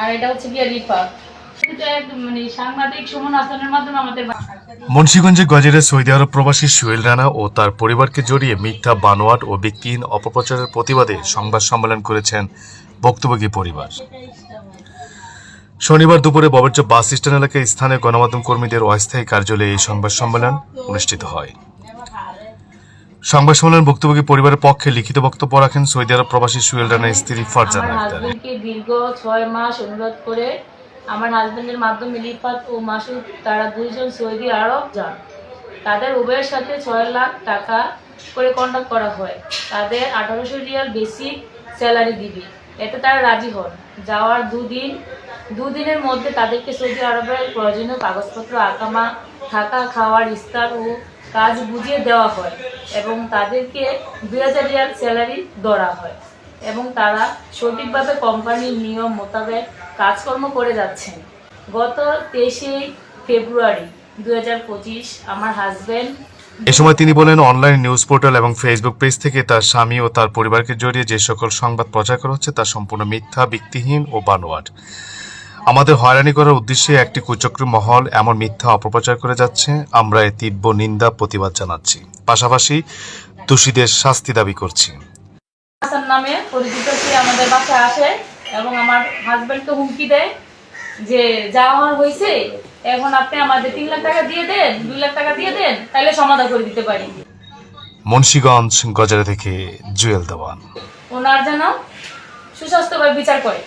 আর এটা হচ্ছে গিয়ে রিফা এটা এক মানে সাংবাদিক সুমন হাসানের মাধ্যমে আমাদের মুন্সিগঞ্জে গজেরে সৌদি আরব প্রবাসী সুয়েল রানা ও তার পরিবারকে জড়িয়ে মিথ্যা বানোয়াট ও ব্যক্তিহীন অপপ্রচারের প্রতিবাদে সংবাদ সম্মেলন করেছেন ভুক্তভোগী পরিবার। শনিবার দুপুরে ববরচ বাস স্ট্যান্ড এলাকায় স্থানীয় গণমাধ্যম কর্মীদের অস্থায়ী কার্যালয়ে এই সংবাদ সম্মেলন অনুষ্ঠিত হয়। সংবাদ সম্মেলন ভুক্তভোগী পরিবারের পক্ষে লিখিত বক্তব্য রাখেন সৌদি আরব প্রবাসী সুয়েল রানার স্ত্রী ফারজানা হাজবেন্ডকে দীর্ঘ ছয় মাস অনুরোধ করে আমার হাজবেন্ডের মাধ্যমে রিফাত ও মাসুদ তারা দুইজন সৌদি আরব যান। তাদের উভয়ের সাথে ছয় লাখ টাকা করে কন্ট্যাক্ট করা হয়। তাদের আঠারোশো রিয়াল বেসিক স্যালারি দিবে। এতে তারা রাজি হন। যাওয়ার দুদিন দুদিনের মধ্যে তাদেরকে সৌদি আরবের প্রয়োজনীয় কাগজপত্র আকামা থাকা খাওয়ার ইস্তার ও কাজ বুঝিয়ে দেওয়া হয়। এবং তাদেরকে দুই হাজার রিয়াল স্যালারি ধরা হয় এবং তারা সঠিকভাবে কোম্পানির নিয়ম মোতাবেক কাজকর্ম করে যাচ্ছেন। গত তেইশে ফেব্রুয়ারি দু হাজার পঁচিশ আমার হাজব্যান্ড এ সময় তিনি বলেন, অনলাইন নিউজ পোর্টাল এবং ফেসবুক পেজ থেকে তার স্বামী ও তার পরিবারকে জড়িয়ে যে সকল সংবাদ প্রচার করা হচ্ছে তা সম্পূর্ণ মিথ্যা, ভিত্তিহীন ও বানোয়াট। আমাদের হয়রানি করার উদ্দেশ্যে একটি কুচক্রী মহল এমন মিথ্যা অপপ্রচার করে যাচ্ছে আমরা এর তীব্র নিন্দা প্রতিবাদ জানাচ্ছি। পাশাপাশি দোষীদের শাস্তি দাবি করছি। হাসান নামে পরিচিত সে আমাদের বাসায় আসে এবং আমার হাজব্যান্ডকে হুমকি দেয় যে যা আমার হয়েছে এখন আপনি আমাদের তিন লাখ টাকা দিয়ে দেন দুই লাখ টাকা দিয়ে দেন তাহলে সমাধান করে দিতে পারি। মুন্সীগঞ্জ গজারে থেকে জুয়েল দেওয়ান। ওনার যেন সুস্বাস্থ্যভাবে বিচার করে।